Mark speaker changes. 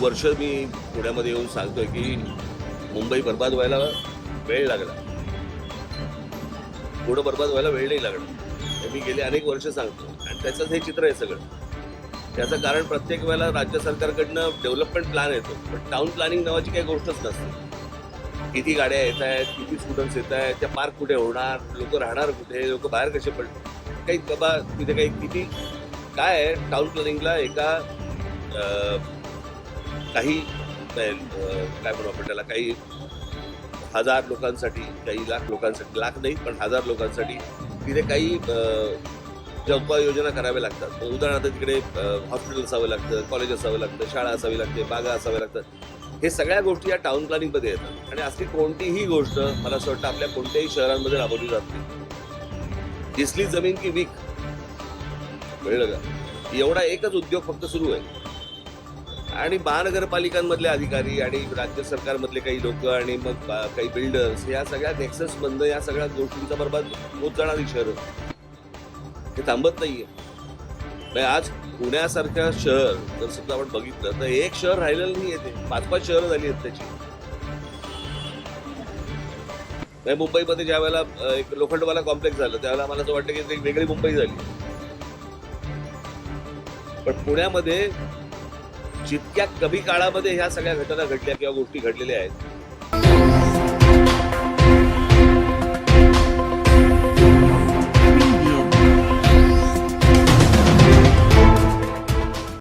Speaker 1: वर्ष मी पुण्यामध्ये येऊन सांगतोय की मुंबई बर्बाद व्हायला वेळ लागला. पुढं बर्बाद व्हायला वेळ नाही लागणार हे मी गेले अनेक वर्ष सांगतो. आणि त्याचंच हे चित्र आहे सगळं. त्याचं कारण प्रत्येक वेळेला राज्य सरकारकडनं डेव्हलपमेंट प्लॅन येतो. पण टाऊन प्लॅनिंग नावाची काही गोष्टच नसते. किती गाड्या येत आहेत किती स्टुडंट्स येत आहेत त्या पार्क कुठे होणार लोक राहणार कुठे लोक बाहेर कसे पडतात? काही बाबा तिथे काही किती काय आहे? टाऊन प्लॅनिंगला एका काही काय म्हणू आपण त्याला काही हजार लोकांसाठी काही लाख लोकांसाठी लाख नाही पण हजार लोकांसाठी तिथे काही ज्या उपाययोजना कराव्या लागतात. उदाहरणार्थ तिकडे हॉस्पिटल असावं लागतं कॉलेज असावं लागतं शाळा असावी लागते बागा असाव्या लागतात. हे सगळ्या गोष्टी या टाउन प्लॅनिंगमध्ये येतात. आणि असली कोणतीही गोष्ट मला असं वाटतं आपल्या कोणत्याही शहरांमध्ये राबवली जात नाही. दिसली जमीन की वीक. कळलं का? एवढा एकच उद्योग फक्त सुरू आहे. आणि महानगरपालिकांमधले अधिकारी आणि राज्य सरकारमधले काही लोक आणि मग बा- काही बिल्डर्स या सगळ्या नेक्सस बंद या सगळ्या गोष्टींचा बर्बाद होत जाणारी शहरं. हे थांबत नाहीये. म्हणजे आज पुण्यासारखं शहर जर समजा आपण बघितलं तर एक शहर राहिलेलं नाही येते पाच पाच शहरं झाली आहेत त्याची. म्हणजे मुंबईमध्ये ज्या वेळेला एक लोखंडवाला कॉम्प्लेक्स झालं त्यावेळेला मला असं वाटतं की एक वेगळी मुंबई झाली. पण पुण्यामध्ये जितक्या कमी काळामध्ये ह्या सगळ्या घटना घडल्या किंवा गोष्टी घडलेल्या आहेत.